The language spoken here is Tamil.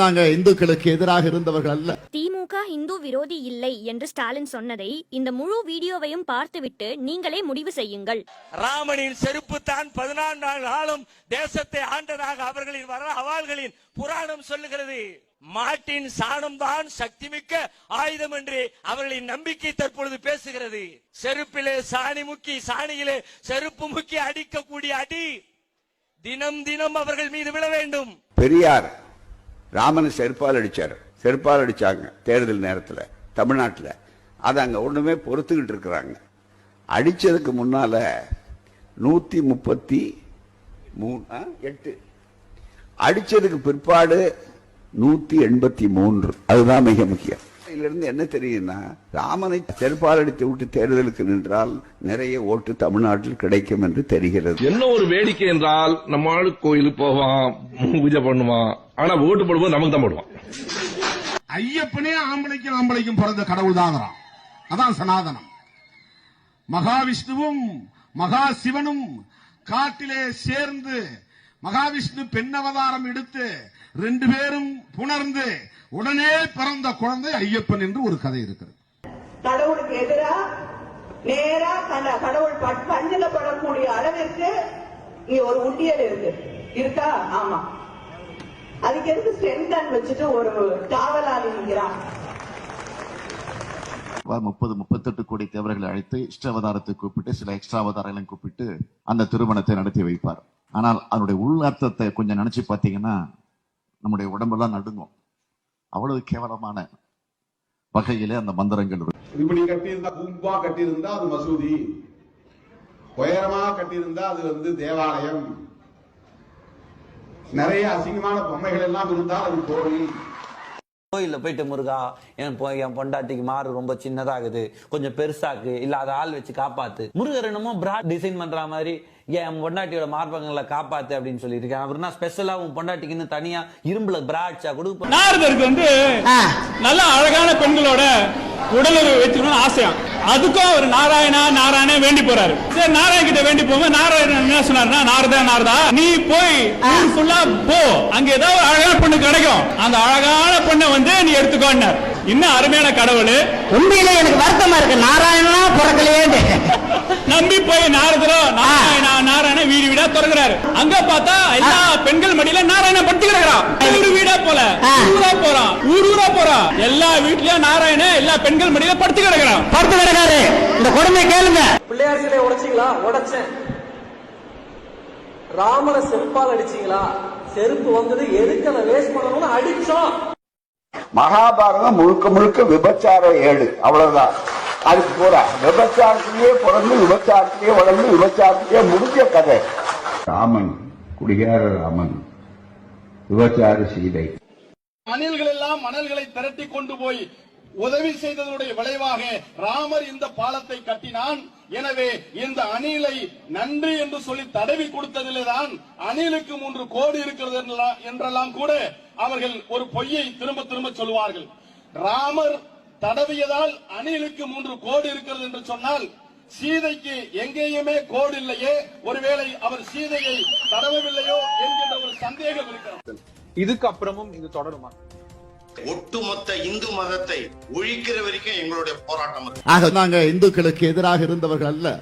நாங்க இந்துக்களுக்கு எதிராக இருந்தவர்கள் அல்ல. திமுக இந்து விரோதி இல்லை என்று ஸ்டாலின் சொன்னதை இந்த முழு வீடியோவையும் பார்த்துவிட்டு நீங்களே முடிவு செய்யுங்கள். ராமனின் செருப்பு தான் பதினான்கு காலம் தேசத்தை ஆண்டதாக அவர்களின் வர அவாள்களின் புராணம் சொல்லுகிறது. மாட்டின் சாணம் தான் சக்திமிக்க ஆயுதம் என்று அவர்களின் நம்பிக்கை தற்பொழுது பேசுகிறது. செருப்பிலே சாணி முக்கி சாணியிலே செருப்பு முக்கி அடிக்கக்கூடிய அடி தினம் தினம் அவர்கள் மீது விழ வேண்டும். பெரியார் ராமனை செருப்பால் அடித்தார் செருப்பால் அடித்தாங்க தேர்தல் நேரத்தில் தமிழ்நாட்டில். அதை அங்கே ஒன்றுமே பொறுத்துக்கிட்டு இருக்கிறாங்க. அடித்ததுக்கு முன்னால நூற்றி முப்பத்தி மூணு ஆ, எட்டு. அடித்ததுக்கு பிற்பாடு நூற்றி எண்பத்தி மூன்று. அதுதான் மிக முக்கியம். இதிலிருந்து என்ன தெரியும்னா ராமனை செருப்பால் அடித்து விட்டு தேர்தலுக்கு நின்றால் நிறைய ஓட்டு தமிழ்நாட்டில் கிடைக்கும் என்று தெரிகிறது. என்ன ஒரு வேடிக்கை என்றால் நம்ம கோயிலுக்கு போவான் பூஜை பண்ணுவான். ஆனா ஓட்டு போடும்போது நமக்கு தான் போடுவான். ஐயப்பனே ஆம்பளைக்கும் ஆம்பளைக்கும் பிறந்த கடவுள் தாங்கிறான் அதான் சனாதனம். மகாவிஷ்ணுவும் மகா சிவனும் காட்டிலே சேர்ந்து மகாவிஷ்ணு பெண் அவதாரம் எடுத்து ரெண்டு பேரும் புணர்ந்து உடனே பிறந்த குழந்தை ஐயப்பன் என்று ஒரு கதை இருக்கிறது. கடவுளுக்கு எதிரா நேரா கடவுள் பட்- கண்ணுல படக்கூடிய அளவிற்கு இங்க ஒரு உண்டியல் இருக்கு. இருக்கா? ஆமா. அதுக்கு எதுக்கு ஸ்ட்ரென்த் வச்சுட்டு ஒரு காவலாளி நிற்கிறான் முப்பது முப்பத்தெட்டு கோடி தேவர்களை அழைத்து இஷ்ட அவதாரத்தை கூப்பிட்டு சில எக்ஸ்ட்ரா அவதாரங்களையும் கூப்பிட்டு அந்த திருமணத்தை நடத்தி வைப்பார். ஆனால் அதனுடைய உள் அர்த்தத்தை கொஞ்சம் நினைச்சு பார்த்தீங்கன்னா நம்முடைய உடம்பெல்லாம் நடுங்கும். அவ்வளவு கேவலமான வகையிலே அந்த மந்திரங்கள் இப்படி கட்டியிருந்தா கும்பா கட்டியிருந்தா அது மசூதி. உயரமா கட்டியிருந்தா அது வந்து தேவாலயம். நிறைய அசிங்கமான பொம்மைகள் எல்லாம் இருந்தால் அது கோவில் கோயில்ல போயிட்டு முருகா என் பொ- என் பொண்டாட்டிக்கு மாறு ரொம்ப சின்னதாகுது கொஞ்சம் பெருசாக்கு இல்ல அதை ஆள் வச்சு காப்பாத்து. முருகர் என்னமோ பிராட் டிசைன் பண்ற மாதிரி என் பொண்டாட்டியோட மார்பகங்களை காப்பாத்து அப்படின்னு சொல்லியிருக்கேன் அவர்னா ஸ்பெஷலா உன் பொண்டாட்டிக்குன்னு தனியா இரும்புல பிராட்சா கொடுக்க நாரதருக்கு வந்து நல்ல அழகான பெண்களோட உடலுறவு வச்சுக்கணும்னு ஆசையாம் அதுக்கும் அவர் நாராயணா நாராயண வேண்டி போறாரு. சரி நாராயண கிட்ட வேண்டி போகும்போது நாராயணன் என்ன சொன்னாருன்னா நாரதா நாரதா நீ போய் ஃபுல்லா போ. அங்க ஏதாவது ஒரு அழகான பொண்ணு கிடைக்கும். அந்த அழகான பொண்ணை வந்து நீ எடுத்துக்கோன்னார். இன்னும் அருமையான கடவுள். உண்மையிலே எனக்கு வருத்தமா இருக்கு. நாராயணனா பிறக்கலையே. நம்பி போய் நாரதரோ நாராயணா நாராயண திறக்கிறாரு. அங்க பார்த்தா எல்லா பெண்கள் மடியில நாராயண படுத்து கிடக்குறான். வீடு வீடா போல. ஊரா போறான். ஊர் ஊரா போறான் எல்லா வீட்லயும் நாராயண எல்லா பெண்கள் மடியில படுத்து கிடக்குறான். படுத்து கிடக்காரு. இந்த கொடுமை கேளுங்க. பிள்ளையார் சிலையை உடைச்சிங்களா? உடைச்சேன். ராமரை செருப்பால் அடிச்சீங்களா? செருப்பு வந்தது எதுக்கு அதை வேஸ்ட் பண்ணணும்னு அடிச்சோம். மகாபாரதம் முழுக்க முழுக்க விபச்சார ஏடு அவ்வளவுதான். அதுக்கு போறா. விபச்சாரத்திலேயே பிறந்து விபச்சாரத்திலேயே வளர்ந்து விபச்சாரத்திலேயே முடிஞ்ச கதை. ராமன் குடிகார ராமன். விபச்சார சீதை. அணில்கள் எல்லாம் மணல்களை திரட்டி கொண்டு போய் உதவி செய்ததனுடைய விளைவாக ராமர் இந்த பாலத்தை கட்டினான். எனவே இந்த அணிலை நன்றி என்று சொல்லி தடவி கொடுத்ததிலே தான் அணிலுக்கு மூன்று கோடி இருக்கிறது என்றெல்லாம் கூட அவர்கள் ஒரு பொய்யை திரும்ப திரும்ப சொல்வார்கள் ராமர் தடவியதால் அணிலுக்கு மூன்று கோடி இருக்கிறது என்று சொன்னால் சீதைக்கு எங்கேயுமே கோடு இல்லையே. ஒருவேளை அவர் சீதையை தடவவில்லையோ என்கின்ற ஒரு சந்தேகம் இருக்கிறது. இதுக்கு அப்புறமும் இது தொடருமா? ஒட்டுமொத்த இந்து மதத்தை ஒழிக்கிற வரைக்கும் எங்களுடைய போராட்டம் ஆக நாங்க இந்துக்களுக்கு எதிராக இருந்தவர்கள் அல்ல.